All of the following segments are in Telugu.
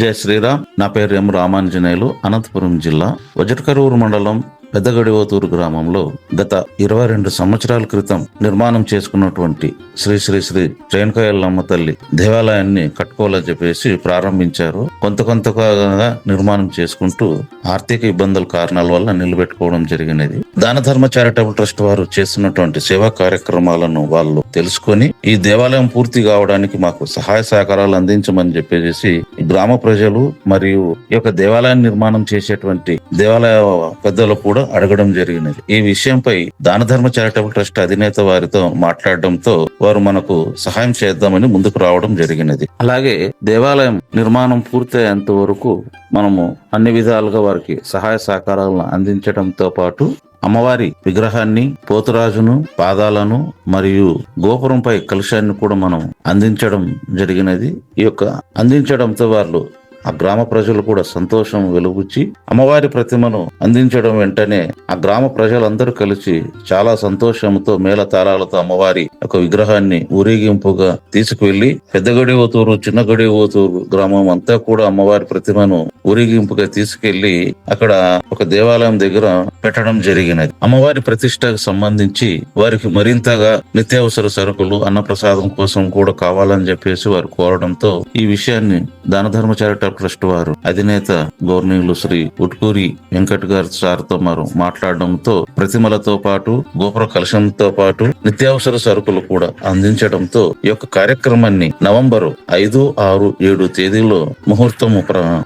జయ శ్రీరామ్. నా పేరు ఎం రామాంజనేయులు అనంతపురం జిల్లా వజటకరూరు మండలం పెద్దగడివతూరు గ్రామంలో గత ఇరవై రెండు సంవత్సరాల క్రితం నిర్మాణం చేసుకున్నటువంటి శ్రీ శ్రీ శ్రీ రేణుకాయల్లమ్మ తల్లి దేవాలయాన్ని కట్టుకోవాలని చెప్పేసి ప్రారంభించారు. కొంత కొంతగా నిర్మాణం చేసుకుంటూ ఆర్థిక ఇబ్బందుల కారణాల వల్ల నిలబెట్టుకోవడం జరిగినది. దాన ధర్మ చారిటబుల్ ట్రస్ట్ వారు చేస్తున్నటువంటి సేవా కార్యక్రమాలను వాళ్ళు తెలుసుకొని ఈ దేవాలయం పూర్తి కావడానికి మాకు సహాయ సహకారాలు అందించమని చెప్పేసి గ్రామ ప్రజలు మరియు ఈ యొక్క దేవాలయం నిర్మాణం చేసేటువంటి దేవాలయ పెద్దలు కూడా అడగడం జరిగినది. ఈ విషయంపై దాన ధర్మ చారిటబుల్ ట్రస్ట్ అధినేత వారితో మాట్లాడడంతో వారు మనకు సహాయం చేద్దామని ముందుకు రావడం జరిగినది. అలాగే దేవాలయం నిర్మాణం పూర్తయ్యేంత వరకు మనము అన్ని విధాలుగా వారికి సహాయ సహకారాలను అందించడంతో పాటు అమ్మవారి విగ్రహాన్ని పోతురాజును పాదాలను మరియు గోపురంపై కలశాన్ని కూడా మనం అందించడం జరిగినది. ఈ యొక్క అందించడంతో వాళ్ళు ఆ గ్రామ ప్రజలు కూడా సంతోషం వెలుగుచ్చి అమ్మవారి ప్రతిమను అందించడం వెంటనే ఆ గ్రామ ప్రజలందరూ కలిసి చాలా సంతోషంతో మేళ తాళాలతో అమ్మవారి ఒక విగ్రహాన్ని ఊరేగింపుగా తీసుకువెళ్ళి పెద్ద ఓతూరు చిన్న ఓతూరు గ్రామం అంతా కూడా అమ్మవారి ప్రతిమను ఊరేగింపుగా తీసుకెళ్ళి అక్కడ ఒక దేవాలయం దగ్గర పెట్టడం జరిగినది. అమ్మవారి ప్రతిష్టకు సంబంధించి వారికి మరింతగా నిత్యావసర సరుకులు అన్నప్రసాదం కోసం కూడా కావాలని చెప్పేసి వారు కోరడంతో ఈ విషయాన్ని దాన ధర్మ ట్రస్ట్ వారు అధినేత గవర్నీయులు శ్రీ ఉట్కూరి వెంకట్ గారు సార్తో మరో మాట్లాడడంతో ప్రతిమలతో పాటు గోపుర కలశంతో పాటు నిత్యావసర సరుకులు కూడా అందించడంతో ఈ యొక్క కార్యక్రమాన్ని నవంబర్ ఐదు ఆరు ఏడు తేదీలో ముహూర్తము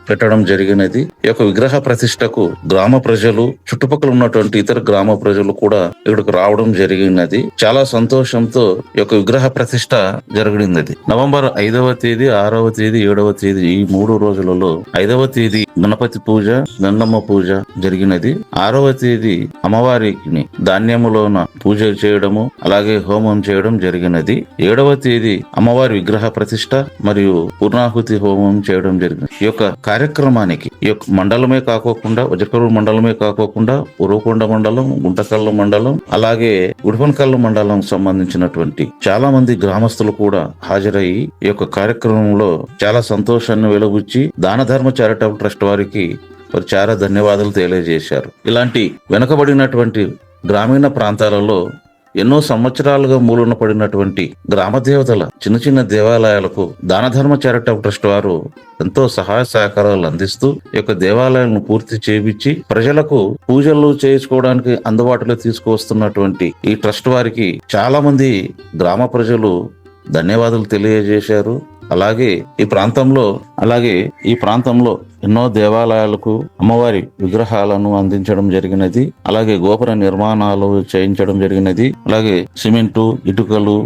పెట్టడం జరిగినది. ఈ యొక్క విగ్రహ ప్రతిష్టకు గ్రామ ప్రజలు చుట్టుపక్కల ఉన్నటువంటి ఇతర గ్రామ ప్రజలు కూడా ఇక్కడికి రావడం జరిగినది. చాలా సంతోషంతో ఈ యొక్క విగ్రహ ప్రతిష్ట జరిగినది. నవంబర్ ఐదవ తేదీ ఆరవ తేదీ ఏడవ తేదీ ఈ మూడు రోజులలో ఐదవ తేదీ గణపతి పూజ గంగమ్మ పూజ జరిగినది. ఆరవ తేదీ అమ్మవారికి ధాన్యములోన పూజ చేయడము అలాగే హోమం చేయడం జరిగినది. ఏడవ తేదీ అమ్మవారి విగ్రహ ప్రతిష్ట మరియు పూర్ణాహుతి హోమం చేయడం జరిగింది ఈ యొక్క కార్యక్రమానికి ఈ యొక్క మండలమే కాకోకుండా వజ్రకరూరు మండలమే కాకోకుండా ఉరవకొండ మండలం గుంటకల్లు మండలం అలాగే ఉడపనకల్లు మండలం సంబంధించినటువంటి చాలా మంది గ్రామస్తులు కూడా హాజరయ్యి ఈ యొక్క కార్యక్రమంలో చాలా సంతోషాన్ని వెలుగుచ్చి దానధర్మ చారిటబుల్ ట్రస్ట్ వారికి వారు చాలా ధన్యవాదాలు తెలియజేశారు. ఇలాంటి వెనుకబడినటువంటి గ్రామీణ ప్రాంతాలలో ఎన్నో సంవత్సరాలుగా మూలన పడినటువంటి గ్రామ దేవతల చిన్న చిన్న దేవాలయాలకు దానధర్మ చారిటబుల్ ట్రస్ట్ వారు ఎంతో సహాయ సహకారాలు అందిస్తూ ఈ యొక్క దేవాలయాలను పూర్తి చేయించి ప్రజలకు పూజలు చేయించుకోవడానికి అందుబాటులో తీసుకువస్తున్నటువంటి ఈ ట్రస్ట్ వారికి చాలా మంది గ్రామ ప్రజలు ధన్యవాదాలు తెలియజేశారు. అలాగే ఈ ప్రాంతంలో అలాగే ఈ ప్రాంతంలో ఎన్నో దేవాలయాలకు అమ్మవారి విగ్రహాలను అందించడం జరిగినది అలాగే గోపుర నిర్మాణాలు చేయించడం జరిగినది అలాగే సిమెంటు ఇటుకలు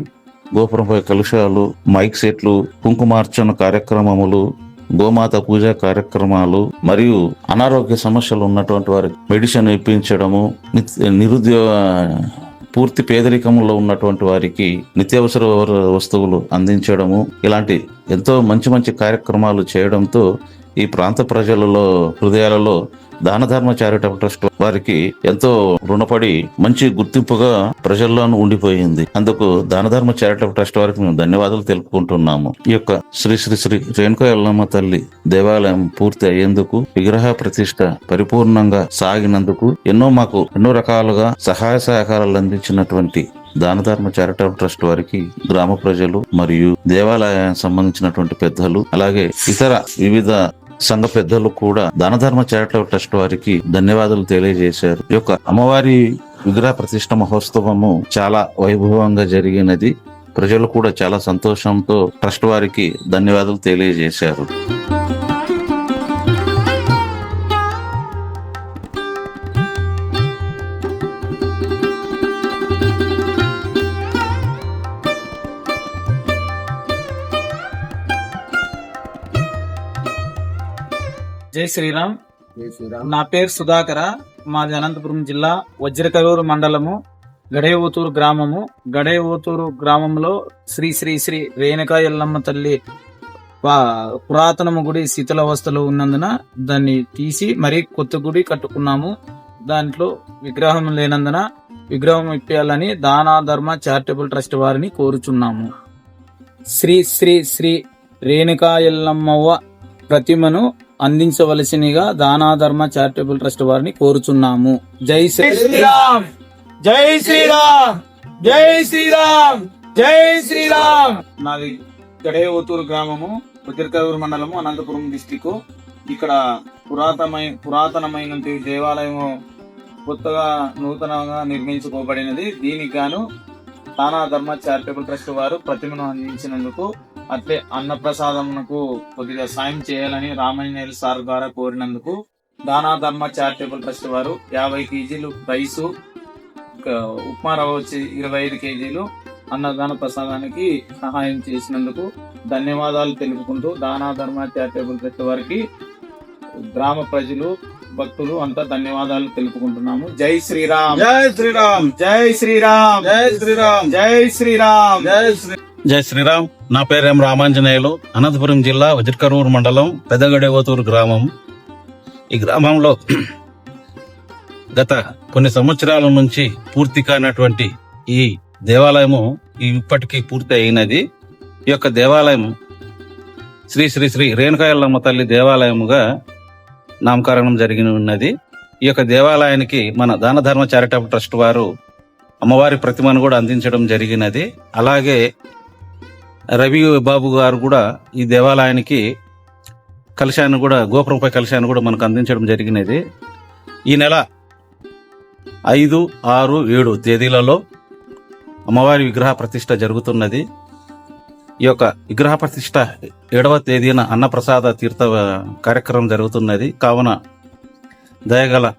గోపురంపై కలుషాలు మైక్ సెట్లు కుంకుమార్చన కార్యక్రమములు గోమాత పూజా కార్యక్రమాలు మరియు అనారోగ్య సమస్యలు ఉన్నటువంటి వారికి మెడిసిన్ ఇప్పించడము నిరుద్యోగ పూర్తి పేదరికంలో ఉన్నటువంటి వారికి నిత్యావసర వస్తువులు అందించడము ఇలాంటి ఎంతో మంచి మంచి కార్యక్రమాలు చేయడంతో ఈ ప్రాంత ప్రజలలో హృదయాలలో దాన ధర్మ చారిటబుల్ ట్రస్ట్ వారికి ఎంతో రుణపడి మంచి గుర్తింపుగా ప్రజల్లోనూ ఉండిపోయింది. అందుకు దాన ధర్మ చారిటబుల్ ట్రస్ట్ వారికి మేము ధన్యవాదాలు తెలుపుకుంటున్నాము. ఈ యొక్క శ్రీ శ్రీ శ్రీ రేణుకా ఎల్లమ్మ తల్లి దేవాలయం పూర్తి అయ్యేందుకు విగ్రహ ప్రతిష్ట పరిపూర్ణంగా సాగినందుకు ఎన్నో మాకు ఎన్నో రకాలుగా సహాయ సహకారాలు అందించినటువంటి దానధర్మ చారిటబుల్ ట్రస్ట్ వారికి గ్రామ ప్రజలు మరియు దేవాలయానికి సంబంధించినటువంటి పెద్దలు అలాగే ఇతర వివిధ సంఘ పెద్దలు కూడా దానధర్మ చారిటబుల్ ట్రస్ట్ వారికి ధన్యవాదాలు తెలియజేశారు. ఈ యొక్క అమ్మవారి విగ్రహ ప్రతిష్ట మహోత్సవము చాలా వైభవంగా జరిగినది. ప్రజలు కూడా చాలా సంతోషంతో ట్రస్ట్ వారికి ధన్యవాదాలు తెలియజేశారు. జై శ్రీరామ్. జై శ్రీరామ్. నా పేరు సుధాకర. మాది అనంతపురం జిల్లా వజ్రకరూరు మండలము గడేవూతూరు గ్రామము. గడేవూతూరు గ్రామంలో శ్రీ శ్రీ శ్రీ రేణుకా ఎల్లమ్మ తల్లి పురాతనము గుడి శీతలావస్థలో ఉన్నందున దాన్ని తీసి మరీ కొత్త గుడి కట్టుకున్నాము. దాంట్లో విగ్రహం లేనందున విగ్రహం ఇప్పించాలని దానా ధర్మ చారిటబుల్ ట్రస్ట్ వారిని కోరుచున్నాము. శ్రీ శ్రీ శ్రీ రేణుకా ఎల్లమ్మవ్వ ప్రతిమను అందించవలసినిగా దానాధర్మ చారిటబుల్ ట్రస్ట్ వారిని కోరుచున్నాము. జై శ్రీరామ్. జై శ్రీరామ్. జై శ్రీరామ్. జై శ్రీరామ్. నాది గడేవతూరు గ్రామము ఉదిర్కరూరు మండలము అనంతపురం డిస్టిక్ ఇక్కడ పురాతనమైన పురాతనమైన దేవాలయము కొత్తగా నూతనంగా నిర్మించుకోబడినది. దీనికి గాను తానా ధర్మ చారిటబుల్ ట్రస్ట్ వారు ప్రతిమను అందించినందుకు అట్లే అన్నప్రసాదమునకు కొద్దిగా సాయం చేయాలని రామాంజనేయులు సార్ ద్వారా కోరినందుకు దానా ధర్మ చారిటబుల్ ట్రస్ట్ వారు యాభై కేజీలు రైసు ఉప్మా రవ్వ వచ్చి ఇరవై ఐదు కేజీలు అన్నదాన ప్రసాదానికి సహాయం చేసినందుకు ధన్యవాదాలు తెలుపుకుంటూ దానా ధర్మ చారిటబుల్ ట్రస్ట్ వారికి గ్రామ ప్రజలు భక్తులు అంతా ధన్యవాదాలు తెలుపుకుంటున్నాము. జై శ్రీరామ్. జై శ్రీరామ్. జై శ్రీరామ్. జై శ్రీరామ్. జై శ్రీరామ్. జై శ్రీ జై శ్రీరామ్. నా పేరు ఎం రామాంజనేయులు. అనంతపురం జిల్లా వజ్రకరూరు మండలం పెద్దగడేవతూరు గ్రామం. ఈ గ్రామంలో గత కొన్ని సంవత్సరాల నుంచి పూర్తి కానటువంటి ఈ దేవాలయము ఇప్పటికీ పూర్తి అయినది. ఈ యొక్క దేవాలయం శ్రీ శ్రీ శ్రీ రేణుకాయలమ్మ తల్లి దేవాలయముగా నామకరణం జరిగి ఉన్నది. ఈ యొక్క దేవాలయానికి మన దాన ధర్మ చారిటబుల్ ట్రస్ట్ వారు అమ్మవారి ప్రతిమను కూడా అందించడం జరిగినది. అలాగే రవి బాబు గారు కూడా ఈ దేవాలయానికి కలశాన్ని కూడా గోపురంపై కలశాన్ని కూడా మనకు అందించడం జరిగినది. ఈ నెల ఐదు ఆరు ఏడు తేదీలలో అమ్మవారి విగ్రహ ప్రతిష్ట జరుగుతున్నది. ఈ యొక్క విగ్రహ ప్రతిష్ట ఏడవ తేదీన అన్నప్రసాద తీర్థ కార్యక్రమం జరుగుతున్నది. కావున దయగల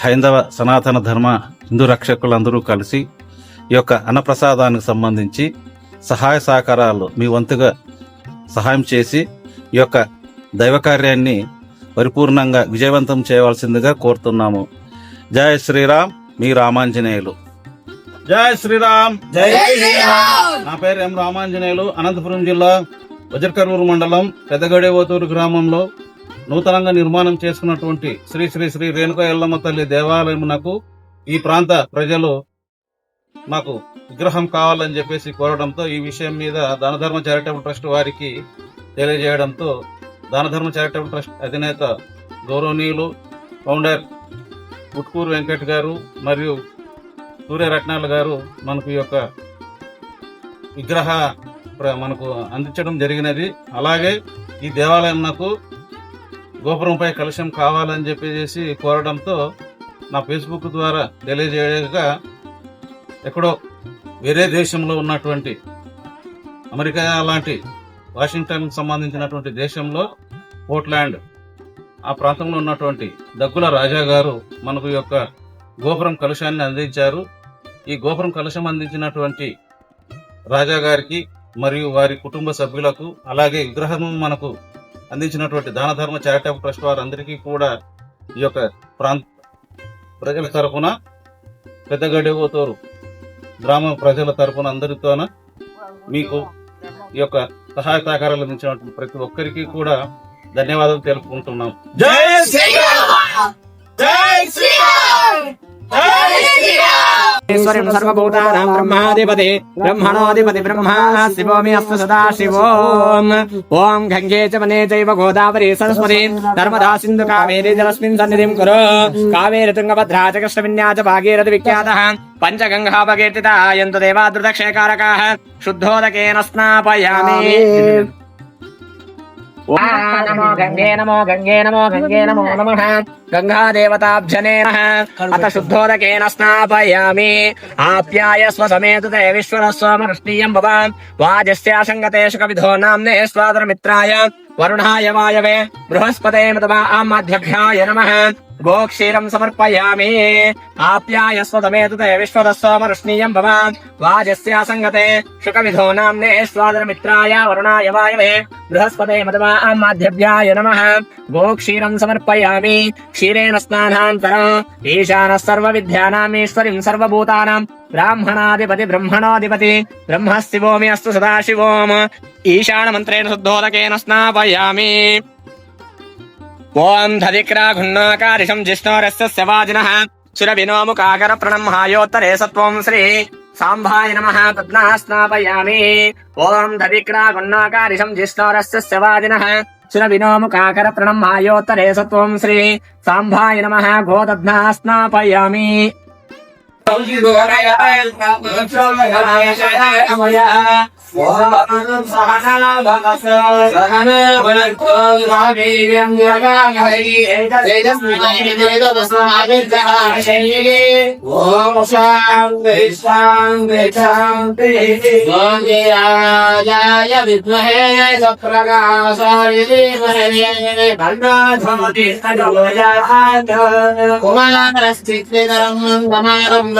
హైందవ సనాతన ధర్మ హిందూ రక్షకులందరూ కలిసి ఈ యొక్క అన్నప్రసాదానికి సంబంధించి సహాయ సహకారాలు మీ వంతుగా సహాయం చేసి ఈ యొక్క దైవ కార్యాన్ని పరిపూర్ణంగా విజయవంతం చేయవలసిందిగా కోరుతున్నాము. జయ శ్రీరామ్. మీ రామాంజనేయులు. జై శ్రీరామ్. జై శ్రీరామ్. నా పేరు ఎం రామాంజనేయులు అనంతపురం జిల్లా వజ్రకరూరు మండలం పెద్దగడేవతూరు గ్రామంలో నూతనంగా నిర్మాణం చేసుకున్నటువంటి శ్రీ శ్రీ శ్రీ రేణుక ఎల్లమ్మ తల్లి దేవాలయమునకు ఈ ప్రాంత ప్రజలు నాకు విగ్రహం కావాలని చెప్పేసి కోరడంతో ఈ విషయం మీద దానధర్మ చారిటబుల్ ట్రస్ట్ వారికి తెలియజేయడంతో దానధర్మ చారిటబుల్ ట్రస్ట్ అధినేత గౌరవనీయులు ఫౌండర్ పుట్కూరు వెంకట్ గారు మరియు సూర్యరత్నాలు గారు మనకు ఈ యొక్క విగ్రహ ప్ర- మనకు అందించడం జరిగినది. అలాగే ఈ దేవాలయం నాకు గోపురంపై కలుషం కావాలని చెప్పేసి కోరడంతో నా ఫేస్బుక్ ద్వారా తెలియజేయగా ఎక్కడో వేరే దేశంలో ఉన్నటువంటి అమెరికా లాంటి వాషింగ్టన్ సంబంధించినటువంటి దేశంలో పోర్ట్లాండ్ ఆ ప్రాంతంలో ఉన్నటువంటి దగ్గుల రాజా గారు మనకు ఈ యొక్క గోపురం కలుషాన్ని అందించారు. ఈ గోపురం కలశం అందించినటువంటి రాజా గారికి మరియు వారి కుటుంబ సభ్యులకు అలాగే విగ్రహం మనకు అందించినటువంటి దాన ధర్మ చారిటబుల్ ట్రస్ట్ వారందరికీ కూడా ఈ యొక్క ప్రాంత ప్రజల తరపున పెద్దగడ్డగోతోరు గ్రామ ప్రజల తరపున అందరితోన మీకు ఈ యొక్క సహాయ సహకారాలు అందించినటువంటి ప్రతి ఒక్కరికి కూడా ధన్యవాదాలు తెలుపుకుంటున్నాం. జై జై శ్రీరామ్! జై శ్రీరామ్! ఈశ్వరం సర్వభూతానాం బ్రహ్మాధిపతి బ్రహ్మణోధిపతి బ్రహ్మా శివోమి అస్సు సదా శివోం ఓం గంగే చ మనే చైవ గోదావరి సరస్వతి నర్మదా సింధు కావేరి జలస్మిన్ సన్నిధిం కురు కావేరి తుంగభద్రా చ కృష్ణ విన్యా చ భాగీరథి విఖ్యాతః పంచగంగా దేవాదృత దేవాదృదక్షయకారకాः శుద్ధోదకేన స్నాపయామి నమో గంగే నమో గంగే నమో గంగే నమో నమః. గంగా అత శుద్ధోదకేన స్నాపయామి ఆప్యాయ స్వసమేతు స్వసమేతుతే విశ్వరస్వమృష్ణీయం భవాన్ వాజస్యాసంగతే శుకవిధో నామ్నే స్వాదరమిత్రాయ. వరుణాయ వాయవే. బృహస్పతే మృతమా మృతమాధ్యభ్యాయ నమః. గోక్షీరం సమర్పయామి. ఆప్యాయ స్వతమేతుతే భవాన్. వాజస్యాసంగతే శుకవిధో నామ్నే స్వాదరమిత్రాయ వరుణాయ వాయవే. బృహస్పతే మృతమాధ్యభ్యాయ నమ. గోక్షీరం సమర్పయామి. క్షీరేణ స్నానాంతరం. ఈశాన సర్వ విద్యానామీశ్వరిం సర్వభూతానాం. బ్రాహ్మణాధిపతి బ్రహ్మణాధిపతి. బ్రహ్మ శివోమి అస్తు సదాశివోం ఈశాన మంత్రేణ శుద్ధోదకేన స్నాపయామి. ఓం ధదిక్రాఘున్నాకారిషం జిష్ణోరస్య వాజినః సురవినోముకాకర ప్రణంహాయోత్తరే సత్వం శ్రీ సాంబాయ నమ. తద్నా స్నాపయామి ఓం ధదిక్రాఘున్నాకారిషం జిష్ణోరస్య వాజినః శిర వినోముఖాకర ప్రణమాయోత్తరే సత్వం శ్రీ సాంబాయ నమ. గోదధ్నా స్నాపయామి ఓం శాంతి శాంతి శాంతి రాజాయ విద్మహే సప్రకాశాయ ధీమహి భండాధమతి కుమారస్థితిధరం సమారం ప్రతిహానామిద్రోగయిందం భోరే గణారం సత్రే గృణేశ స్మస్కుంభే సదా దేవలక్ష్మీ నమ ధ్యానమాని భక్తం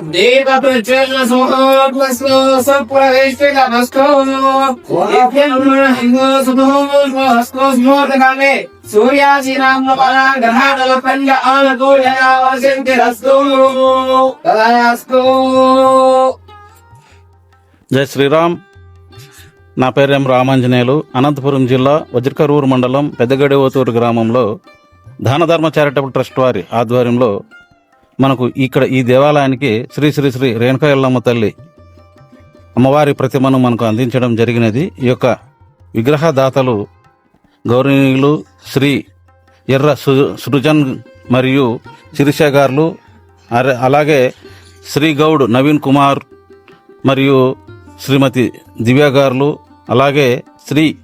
దేవ జై శ్రీరామ్. నా పేరు ఎం రామాంజనేయులు. అనంతపురం జిల్లా వజ్రకరూరు మండలం పెద్దగడివతూరు గ్రామంలో ధనధర్మ చారిటబుల్ ట్రస్ట్ వారి ఆధ్వర్యంలో మనకు ఇక్కడ ఈ దేవాలయానికి శ్రీ శ్రీ శ్రీ రేణుకా ఎల్లమ్మ తల్లి అమ్మవారి ప్రతిమను మనకు అందించడం జరిగినది. ఈ యొక్క విగ్రహదాతలు గౌరవనీయులు శ్రీ ఎర్ర సృజన్ మరియు శిరీష గారు అలాగే శ్రీ గౌడ్ నవీన్ కుమార్ మరియు శ్రీమతి దివ్య గారులు అలాగే శ్రీ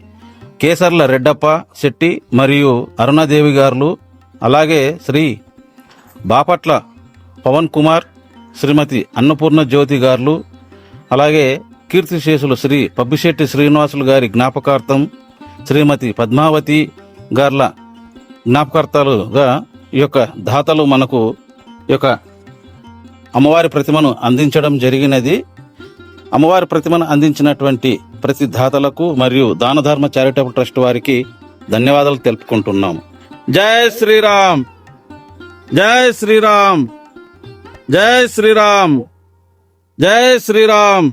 కేసర్ల రెడ్డప్ప శెట్టి మరియు అరుణాదేవి గారులు అలాగే శ్రీ బాపట్ల పవన్ కుమార్ శ్రీమతి అన్నపూర్ణ జ్యోతి గారులు అలాగే కీర్తిశేషులు శ్రీ పబ్బిశెట్టి శ్రీనివాసులు గారి జ్ఞాపకార్థం శ్రీమతి పద్మావతి గార్ల జ్ఞాపకార్థాలుగా ఈ యొక్క దాతలు మనకు ఈ యొక్క అమ్మవారి ప్రతిమను అందించడం జరిగినది. అమ్మవారి ప్రతిమను అందించినటువంటి ప్రతి దాతలకు మరియు దానధర్మ చారిటబుల్ ట్రస్ట్ వారికి ధన్యవాదాలు తెలుపుకుంటున్నాము. జై శ్రీరామ్! జై శ్రీరామ్! జై శ్రీరామ్. జై శ్రీరామ్.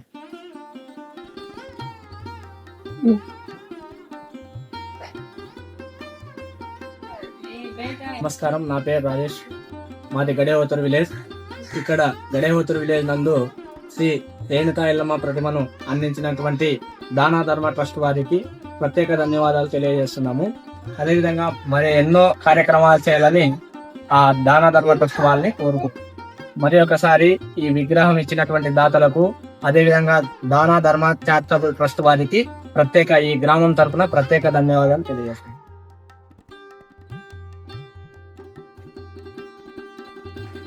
నమస్కారం నా పేరు రాజేష్. మాది గడేవతూరు విలేజ్. ఇక్కడ గడేవతూరు విలేజ్ నందు శ్రీ రేణుకా ఎల్లమ్మ ప్రతిమను అందించినటువంటి దానా ధర్మ ట్రస్ట్ వారికి ప్రత్యేక ధన్యవాదాలు తెలియజేస్తున్నాము. అదేవిధంగా మరి ఎన్నో కార్యక్రమాలు చేయాలని ఆ దానా ధర్మ ట్రస్ట్ వాళ్ళని కోరుకుంటున్నాం మరి ఒకసారి ఈ విగ్రహం ఇచ్చినటువంటి దాతలకు అదేవిధంగా దానా ధర్మ చారిటబుల్ ట్రస్ట్ వారికి ప్రత్యేక ఈ గ్రామం తరపున ప్రత్యేక ధన్యవాదాలు తెలియజేస్తున్నాం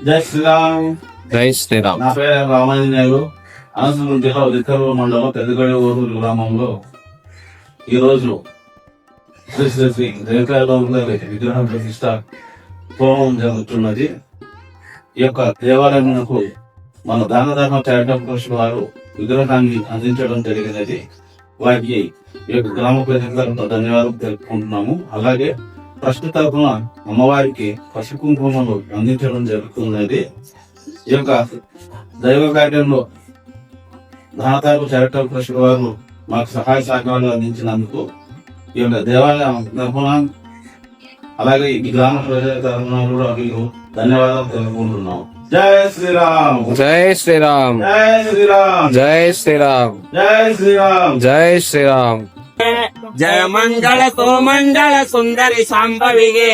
జై శ్రీరామ్. జై శ్రీరామ్. నా పేరు రామాంజనేయులు. అనంతపురం జిల్లా ఉదికరూరు మండలం పెద్దగడి ఊరూరు గ్రామంలో ఈరోజు శ్రీ శ్రీ శ్రీ రేఖాలో విగ్రహం ప్రతిష్ట హోమం జరుగుతున్నది. ఈ యొక్క దేవాలయమునకు మన దానధర్మ చారిటబుల్ ట్రస్ట్ వారు విగ్రహాన్ని అందించడం జరిగినది. వారికి ఈ యొక్క గ్రామ ప్రజల తరఫున ధన్యవాదాలు తెలుపుకుంటున్నాము. అలాగే ట్రస్ట్ తరఫున అమ్మవారికి పసుపు కుంకుమలు అందించడం జరుగుతున్నది. ఈ యొక్క దైవ కార్యంలో దానతారు చారిటబుల్ ట్రస్ట్ వారు మాకు సహాయ సహకారాలు అందించినందుకు ఈ యొక్క దేవాలయం తరఫున అలాగే ఈ గ్రామ ప్రజల తరఫున కూడా మీకు ధన్యవాదాలు తెలుపుకుంటున్నాం జై శ్రీరామ్ జై శ్రీరామ్ జై శ్రీరామ్ జై శ్రీరామ్ జై శ్రీరామ్ జై శ్రీరామ్ జయ మంగళ కోమంగళ ಸುಂದರಿ ಸಾಂಬವಿಗೆ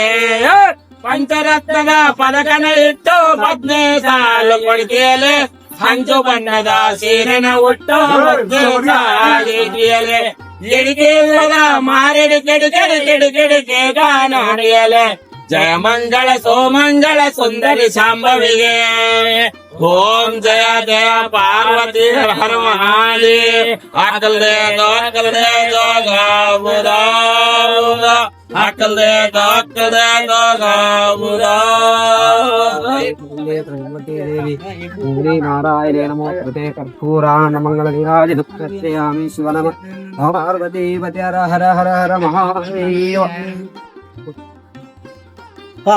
ಪಂಚರತ್ನದ ಪದಕನ ಇಟ್ಟು ಪದ್ನೇಸಾಲು ಕೊಡ್ತಿಯಲೆ ಹಂಚು ಬಣ್ಣದ ಸೀರನ ಒಟ್ಟು ಹೊಡೆಯಲೆ ಎಡಿಕೆಲ್ಲದ ಮಾರಿಡು ಕೆಡುಕೆಡು ಕೆಡುಕೆಡುಕೆ ಗಾನ ಹೊಡೆಯಲೆ ಜಯಮಂಗಳ ಸೋಮಂಗಳ ಸುಂದರಿ ಶಾಂಭವಿಗೆ ಓಂ ಜಯ ಜಯ ಪಾರ್ವತಿ ಹರ ಮಹಾಲಿ ಆಕಲ್ದೇ ದೋಕಲ್ದೇ ದೋಗ ಹಾಕಲ್ದೆ ಹಾಕದೆ നാരായണമോ ഹൃദയ കർപ്പൂരാണമംഗള നീരാജി ദുഃഖത്രയാമി ശിവനമ പാർവതീപതി ഹര ഹര ഹര ഹര മഹാദേവ ആ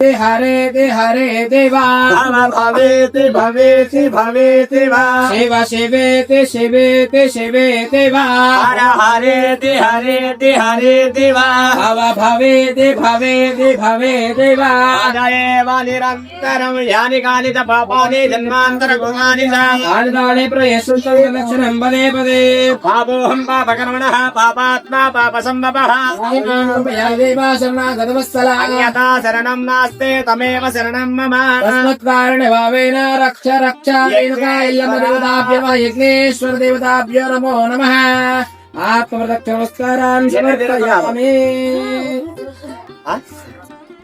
హరే దే హరే దేవా భవేతి భవేతి భవేతి వా శివ శివేతి శివేతి శివేతి వా హర హరేతి హరేతి హరేతి వా భవ భవేతి భవేతి భవేతి వా దేవ నిరంతరం యాని కానిత పాపాని జన్మాంతర గుణాని దాని దాని ప్రయస్సు లక్షణం పదే పదే పాపోహం పాపకర్మణ పాపాత్మా నాస్తే తమేవ శరణం మమ రక్ష రక్ష యజ్ఞేశ్వర దేవతాభ్యో నమో నమః ఆత్మప్రదక్ష నమస్కారాన్ని సమర్పయామి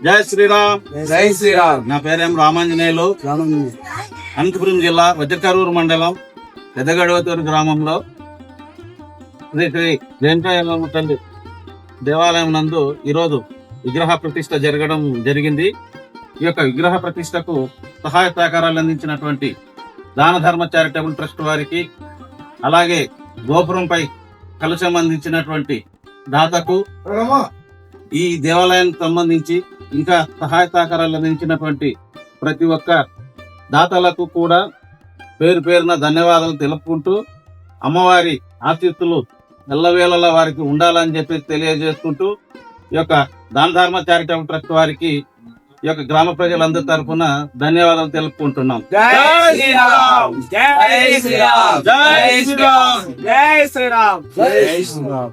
జై శ్రీరామ్ జై శ్రీరామ్ నా పేరేం రామాంజనేయులు. అనంతపురం జిల్లా వజ్రకరూరు మండలం పెద్దగడవతూరు గ్రామంలో శ్రీ శ్రీ జయంకాయలమ్మ తల్లి దేవాలయం నందు ఈరోజు విగ్రహ ప్రతిష్ట జరగడం జరిగింది. ఈ యొక్క విగ్రహ ప్రతిష్టకు సహాయ సహకారాలు అందించినటువంటి దాన ధర్మ చారిటబుల్ ట్రస్ట్ వారికి అలాగే గోపురంపై కలుషం అందించినటువంటి దాతకు ఈ దేవాలయానికి సంబంధించి ఇంకా సహాయ సహకారాలు అందించినటువంటి ప్రతి ఒక్క దాతలకు కూడా పేరు పేరున ధన్యవాదాలు తెలుపుకుంటూ అమ్మవారి ఆశీస్సులు ఎల్లవేళలా వారికి ఉండాలని చెప్పి తెలియజేసుకుంటూ ఈ యొక్క దాన ధర్మ చారిటబుల్ ట్రస్ట్ వారికి ఈ యొక్క గ్రామ ప్రజలందరి తరఫున ధన్యవాదాలు తెలుపుకుంటున్నాం. జై శ్రీరామ్! జై శ్రీరామ్! జై శ్రీరామ్! జై శ్రీరామ్!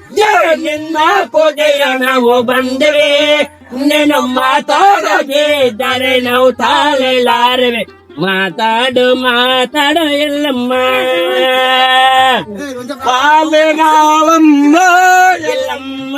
ನಿಮ್ಮ ಪೂಜೆಯನ ಬಂದರೆ ನಮ್ಮ ತೋರಬೇದರೆ ನಾವು ತಾಳೆಲಾರವೆ ಮಾತಾಡು ಮಾತಾಡು ಎಲ್ಲಮ್ಮ ಕಾಲಗಾಲಮ್ಮ ಎಲ್ಲಮ್ಮ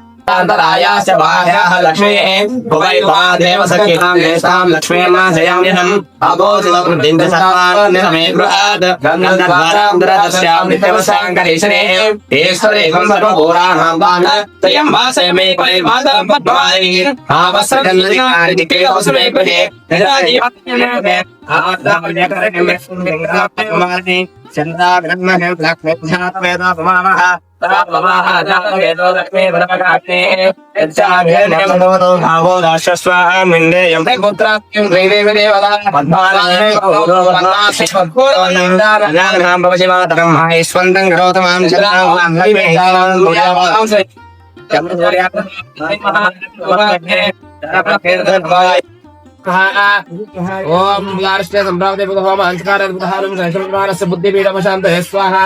न्तरायाश्च बाह्याः लक्ष्मे भुवै वा देव सखितां येषां लक्ष्मीमाशयाम्यहम् अबोधिवृद्धिं च सर्वान्यसमे गृहात् गन्धद्वारां दरदस्यां नित्यवसाङ्करेशने ईश्वरेकं सर्वभूराणां वान् त्रयं वासयमे परिमातरं पद्मायिवस्रमे गृहे సర్వపురాణాం వాన త్రయం వాసయమే కైర్వాదరం పద్మాని ఆవస్రగన్నికారికే వసమే గృహే ओम यार्ष्टे सम्रावदेवत होम अंधकारद्भुतहारं शैशवमानस्य बुद्धिपीठमशान्तये स्वाहा।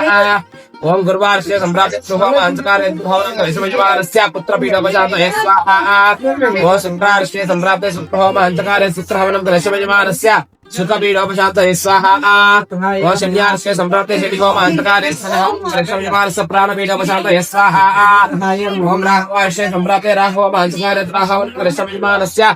ओम गुरुवार्ष्टे सम्रावदेवत होम अंधकारद्भुतहारं शैशवमानस्य पुत्रपीठमशान्तये स्वाहा। ओम शुक्रार्ष्टे सम्रावदेवत शुक्रहोम अंधकारे शुक्रहवनं दशवजमानस्य सुखपीडोपशान्तये स्वाहा। ओम शन्यार्ष्टे सम्रावदेवत शटिहोम अंधकारे शैशवमानस्य प्राणपीडोपशान्तये स्वाहा। ओम राहवार्ष्टे सम्रावदेवत राहवम अंधकारे राहवनं दशवजमानस्य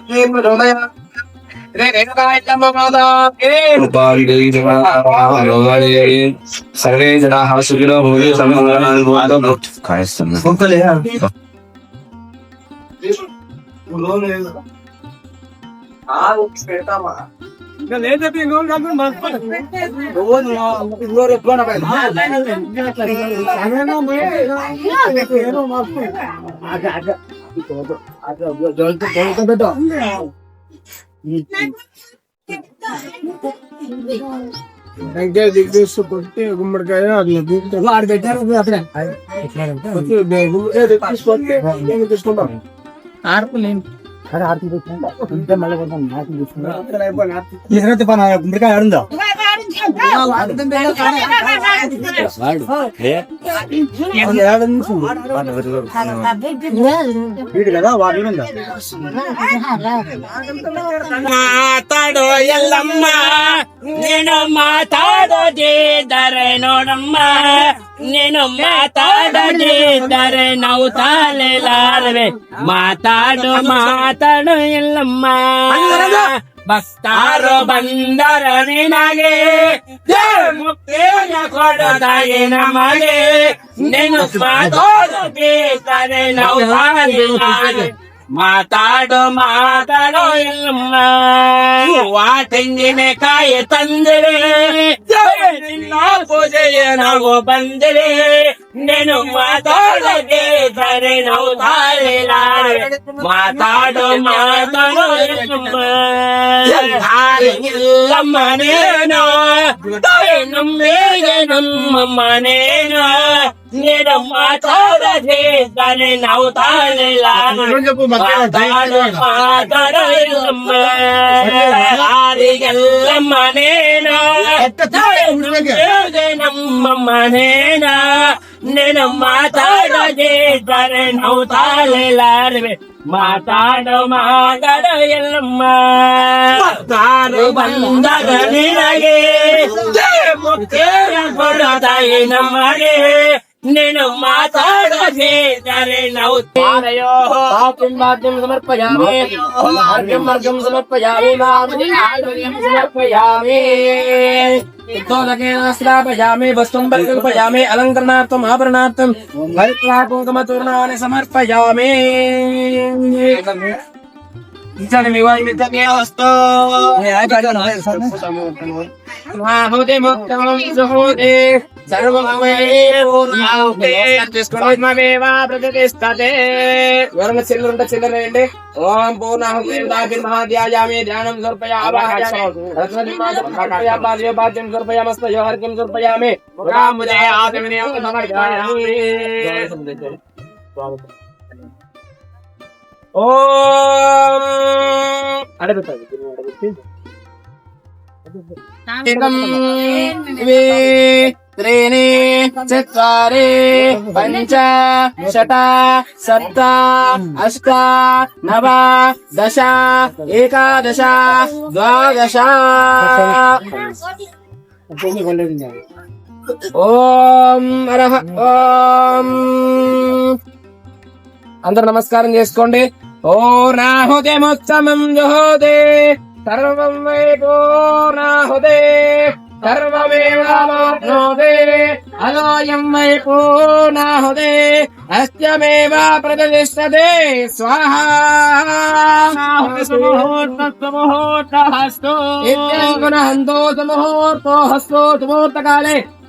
హృదయ? సర్వే జనాః సుఖినో సమాధానం కాయస్తున్నా వెంకయ్య దిగ్గేసి కొట్టి గుమ్మడికాయ అది పెట్టారు తీసుకుంటాం ఆర్పు నేను అరే ఆర్పు తీసుకుంటా మళ్ళీ గుమ్మడికాయ ఆడుందా? వీడు కదా వాడి మీద ಮಾತಾಡೋ ಎಲ್ಲಮ್ಮ ನೀನು ಮಾತಾಡೋದಿದ್ದರೆ ನೋಡಮ್ಮ ನೀನು ಮಾತಾಡದಿದ್ದರೆ ನಾವು ತಾಳೆಲಾರವೆ ಮಾತಾಡೋ ಮಾತಾಡೋ ಎಲ್ಲಮ್ಮ. ಭಕ್ತಾರು ಬಂದರ ನಿನಗೆ. ಮುಕ್ತಿಯ ಕೊಡದಾಯಿ ನಮಗೆ. ನೀನು ಮಾತಾಡದಿದ್ದರೆ ನಾವು ಮಾತಾಡೋ ಮಾತಾಡೋ ಇಲ್ಲಮ್ಮ ವಾಟೆಂಗಿನ ಕಾಯಿ ತಂದಿರಿ ನಿನ್ನ ಪೂಜೆಯ ನಾವು ಬಂದಿರಿ ನೀನು ಕರೆ ನಾವು ಮಾತಾಡು ಮಾತಾಡೋ ಎಲ್ಲ ಮನೇನ. ನಮ್ಮ ಮನೇನ. నేను మా తేని నవతాలేలా ಎಲ್ಲಮ್ಮ ಲಾರಿಗೆಲ್ಲ ಮನೆನ ಜಗ ನಮ್ಮ ಮನೆನ? నేను ಮಾತಾಡ ಗೇ ಸಾರೆ ನೌತಾಲೆ ಲಾರಿ ಮಾತಾಡ. ಮಾ ಗರ ಎಲ್ಲ ಎಲ್ಲಮ್ಮ ಸಾರು నేను మాట్లాడదే పాపుణ్యం సమర్పయామి మార్గం समर्पयामि બીજાને મેવાય મેં તમે આવસ્તો એ આ કાઢો ના સર હા હો દે મો કાળો ની જો હો દે સર્વ હવે ઓ રાવ પે ડિસ્કોજ માં મેવા પ્રગટેસ્તા દે વરમ చిల్లరంట చిల్లరేండి ఓం పూర్ణాహం దేవదాభి మహాధ్యాయామి ధ్యానం సమర్పయామి రత్నదిమాదయ భాద్యం సమర్పయామస్త యోహర్కిం సమర్పయామి ముఖాముదే ఆత్మనే నమః ఓం అడుగుతాడు एकम् द्वे त्रीणि चत्वारि पञ्च षट सप्त अष्ट नव दश एकादश द्वादश ఓం అరహ ఓం అందరు నమస్కారం చేసుకోండి. ఓ రాహుదే మొత్తమం జుహోదే సర్వం వై పూర్ణాహుదే సర్వమేవాప్నోదే అలోయం వై పూర్ణాహుదే అస్యమేవ ప్రతిష్టతే స్వాహా. ముహూర్తస్తు హంతో సుముహూర్తో హస్తో సుముహూర్తకాలే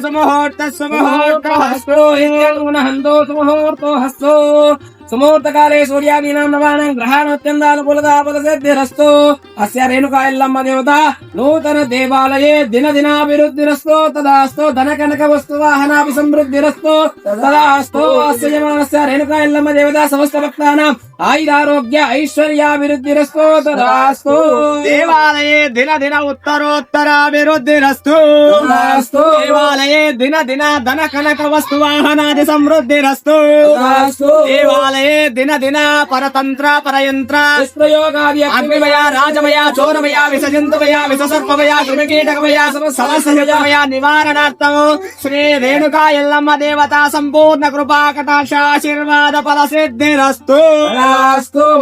సుముహూర్త సుముహూర్త హస్తో హస్తో సుముహూర్తో హస్తో సుముహూర్తకాలే సూర్యాదీనాం నవానాం గ్రహాణోత్యందానుకూలతాపదసిద్ధిరస్తు అస్య రేణుకా ఎల్లమ్మ దేవత నూతన దేవాలయే దిన దినాభివృద్ధిరస్తు తదాస్తు ధన కనక వస్తు వాహనాభి సమృద్ధిరస్తు. తదాస్తు అస్య యమానస్య రేణుకా ఎల్లమ్మ దేవత సమస్త భక్తానాం ఆయురారోగ్య ఐశ్వర్యాభివృద్ధిరస్తు. తదాస్తు దేవాలయే దిన దిన ఉత్తరోత్తరాభివృద్ధిరస్తు. తదాస్తు దేవాలయే దిన దిన ధన కనక వస్తు వాహనాది సమృద్ధిరస్తు. తదాస్తు దేవాలయే దిన దిన పరతంత్ర పరయంత్ర పుష్పయోగాది అగ్నిమయ రాజమయ చోరమయ విసజంతుమయ విససర్పమయ కృమికీటకమయ సమస్తమయ శ్రీ రేణుకా ఎల్లమ్మ దేవత సంపూర్ణ కృపా కటాక్షాశీర్వాద ఫల సిద్ధిరస్తు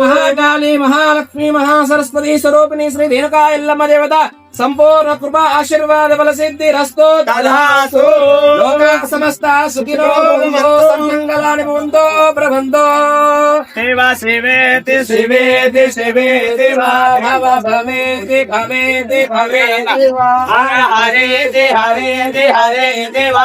మహాకాళి మహాలక్ష్మి మహాసరస్వతి స్వరూపిణి శ్రీ రేణుకా ఎల్లమ్మ దేవత సంపూర్ణ కృపా ఆశీర్వాద బల సిద్ధి రస్తో తదాస్తు. లోకా సమస్త సుఖినో భవంతు, సన్మంగళాని భవంతో ప్రబంతో శివ శివేతి శివేతి శివేతి వా భవ భవేతి భవేతి భవేతి హరేతి హరేతి హరేతి వా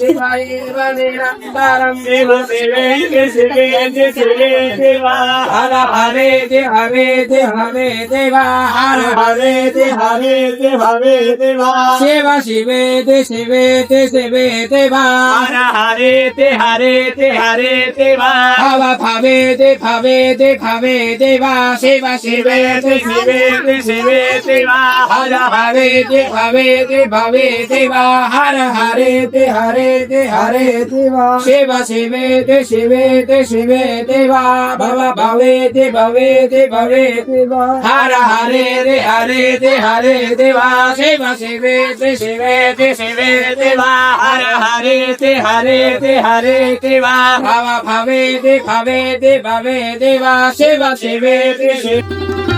శివాయేవ నిరంతరం. శివ శివేతి శివేతి శివేతి వా. హర హరేతి హరేతి హరేతి వా హర హరేతి హరేతి హరేతి వా శివ శివేతి శివేతి శివేతి వా హర హరేతి హరేతి హరేతి వా భవ భవేతి భవేతి భవేతి వా శివ శివేతి శివేతి శివేతి వా హర హరేతి భవేతి భవేతి వా హర హరేతి హరేతి హరేతి వా శివ శివేతి శివేతి శివేతి వా భవ భవేతి భవేతి భవేతి వా హర హరేతి హరేతి హరేతి వా శివ శివేతి శివేతి శివేతి వా హర హరేతి హరేతి హరేతి వా భవ భవేతి భవేతి భవేతి వా శివ శివేతి శివ.